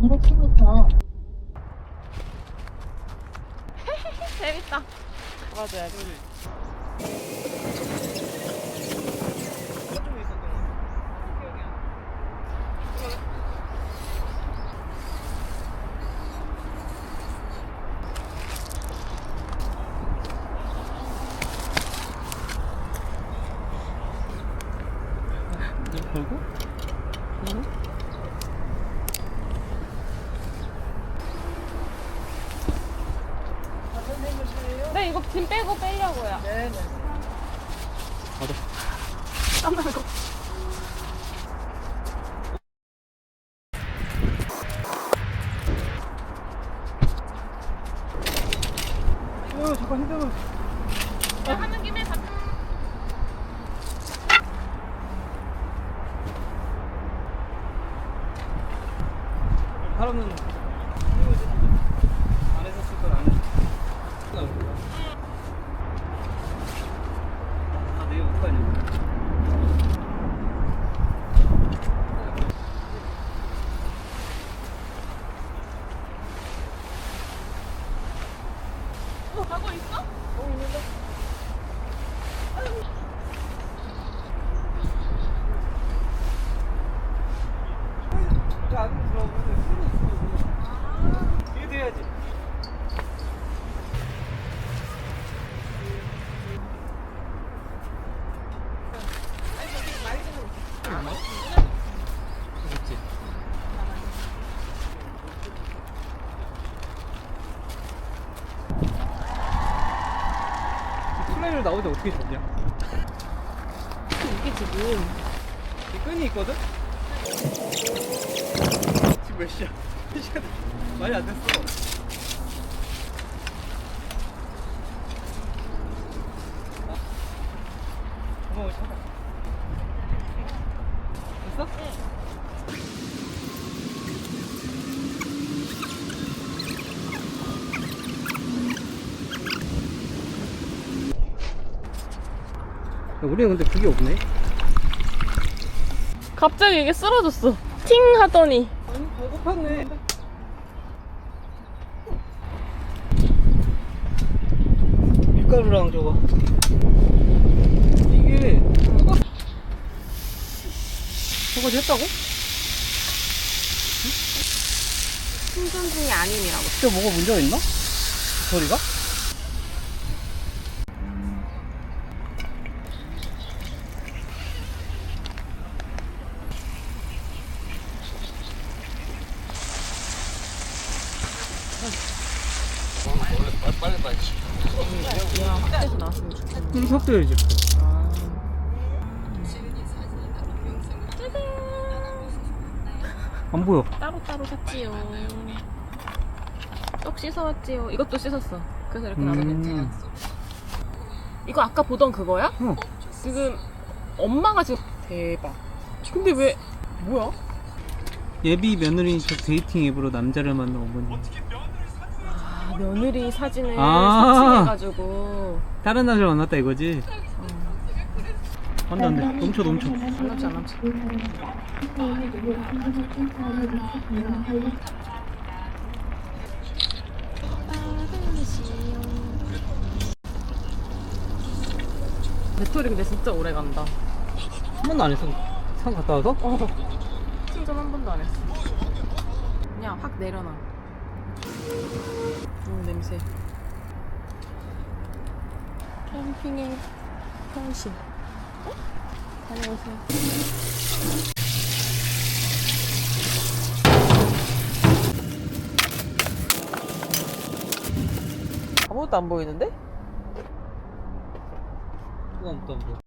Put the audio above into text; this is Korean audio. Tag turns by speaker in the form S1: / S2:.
S1: 200km
S2: 재밌다. 잡아줘야지.
S3: 걸고?
S2: 네, 이거 짐 빼고 빼려고요. 네네.
S3: 받아.
S2: 깜짝이야.
S3: 어, 잠깐 핸드폰.
S2: 하는 김에 다.
S3: 사람은 안에서 쓸 걸 안에. 아, 내일 어떡하냐.
S2: 어, 가고 있어?
S3: 그 안에 들어오면 술이 있어. 이게 돼야지. 플레이를 나오는데 어떻게 줬냐?
S2: 이게 지금.
S3: 이 끈이 있거든? 지금 몇 시야? 1시간 많이 안 됐어. 구멍을 찾아. 됐어? 우리는 근데 그게 없네.
S2: 갑자기 이게 쓰러졌어. 팅 하더니.
S3: 아니 배고팠네 밀가루랑 저거 이게 저거지 했다고?
S2: 충전 중이 아님이라고.
S3: 진짜 뭐가 문제가 있나? 소리가?
S2: 얘랑 확대해서 나왔으면 좋겠네.
S3: 음, 섞여야지 안 보여
S2: 따로따로 샀지요. 떡 씻어왔지요. 이것도 씻었어. 그래서 이렇게
S3: 음.
S2: 나눠냈지. 이거 아까 보던 그거야?
S3: 어.
S2: 지금 엄마가 지금 대박. 근데 왜 뭐야?
S3: 예비 며느리 척 데이팅 앱으로 남자를 만난 어머니
S2: 아, 며느리 사진을
S3: 아.
S2: 사칭해가지고
S3: 다른 남자를 만났다 이거지? 안돼 안돼 넘쳐 넘쳐
S2: 안 남지 안 남지. 배터리 근데 진짜 오래 간다.
S3: 한 번도 안 했어 산 갔다 와서?
S2: 어. 충전 한 번도 안 했어. 그냥 확 내려놔. 음, 냄새. 캠핑의 현실. 어? 다녀오세요. 아무것도 안 보이는데?
S3: 그건 또 뭐.